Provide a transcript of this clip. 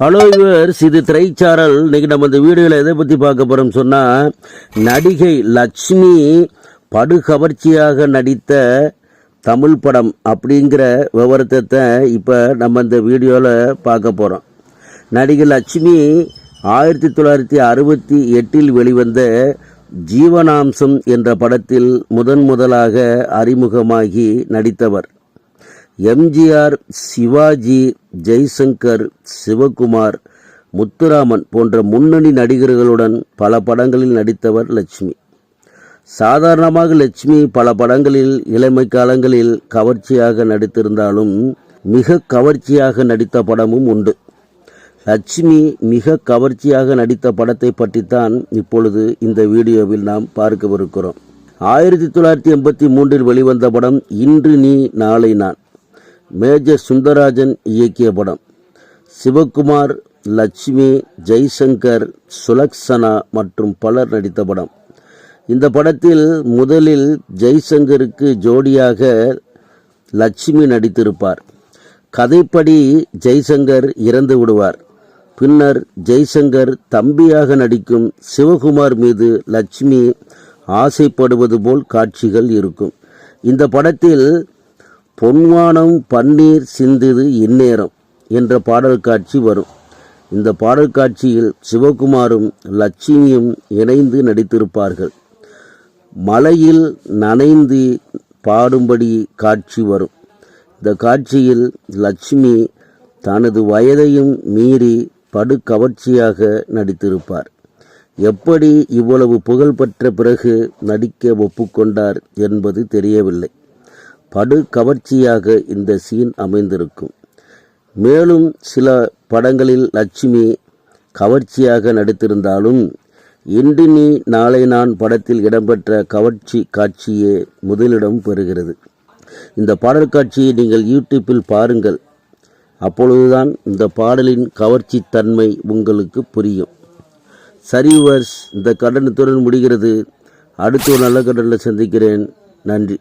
Hello yours இது திரைச்சாரல். இன்னைக்கு நம்ம இந்த வீடியோவில் எதை பற்றி பார்க்க போகிறோம் சொன்னால் நடிகை லக்ஷ்மி படுகவர்ச்சியாக நடித்த தமிழ் படம் அப்படிங்கிற விவரத்தை இப்போ நம்ம இந்த வீடியோவில் பார்க்க போகிறோம் நடிகை லட்சுமி ஆயிரத்தி தொள்ளாயிரத்தி அறுபத்தி எட்டில் வெளிவந்த ஜீவனாம்சம் என்ற படத்தில் முதன் முதலாக அறிமுகமாகி நடித்தவர். எம்ஜிஆர் சிவாஜி ஜெய்சங்கர் சிவகுமார் முத்துராமன் போன்ற முன்னணி நடிகர்களுடன் பல படங்களில் நடித்தவர் லட்சுமி. சாதாரணமாக லட்சுமி பல படங்களில் இளமை காலங்களில் கவர்ச்சியாக நடித்திருந்தாலும் மிக கவர்ச்சியாக நடித்த படமும் உண்டு. லட்சுமி மிக கவர்ச்சியாக நடித்த படத்தை பற்றித்தான் இப்பொழுது இந்த வீடியோவில் நாம் பார்க்கவிருக்கிறோம். ஆயிரத்தி தொள்ளாயிரத்தி எண்பத்தி மூன்றில் வெளிவந்த படம் இன்று நீ நாளை நான். மேஜர் சுந்தரராஜன் இயக்கிய படம். சிவகுமார் லட்சுமி ஜெய்சங்கர் சுலக்ஷனா மற்றும் பலர் நடித்த படம். இந்த படத்தில் முதலில் ஜெய்சங்கருக்கு ஜோடியாக லட்சுமி நடித்திருப்பார். கதைப்படி ஜெய்சங்கர் இறந்து விடுவார். பின்னர் ஜெய்சங்கர் தம்பியாக நடிக்கும் சிவகுமார் மீது லட்சுமி ஆசைப்படுவது போல் காட்சிகள் இருக்கும். இந்த படத்தில் பொன்வானம் பன்னீர் சிந்துது இந்நேரம் என்ற பாடல் காட்சி வரும். இந்த பாடல் காட்சியில் சிவகுமாரும் லட்சுமியும் இணைந்து நடித்திருப்பார்கள். மலையில் நனைந்து பாடும்படி காட்சி வரும். இந்த காட்சியில் லட்சுமி தனது வயதையும் மீறி படுகவர்ச்சியாக நடித்திருப்பார். எப்படி இவ்வளவு புகழ்பெற்ற பிறகு நடிக்க ஒப்புக்கொண்டார் என்பது தெரியவில்லை. படு கவர்ச்சியாக இந்த சீன் அமைந்திருக்கும். மேலும் சில படங்களில் லட்சுமி கவர்ச்சியாக நடித்திருந்தாலும் இன்று நீ நாளை நான் படத்தில் இடம்பெற்ற கவர்ச்சி காட்சியே முதலிடம் பெறுகிறது. இந்த பாடல் காட்சியை நீங்கள் யூடியூப்பில் பாருங்கள். அப்பொழுதுதான் இந்த பாடலின் கவர்ச்சி தன்மை உங்களுக்கு புரியும். சரிவர்ஸ் இந்த கடனத்துடன் முடிகிறது. அடுத்து ஒரு நல்ல கடனில் சந்திக்கிறேன். நன்றி.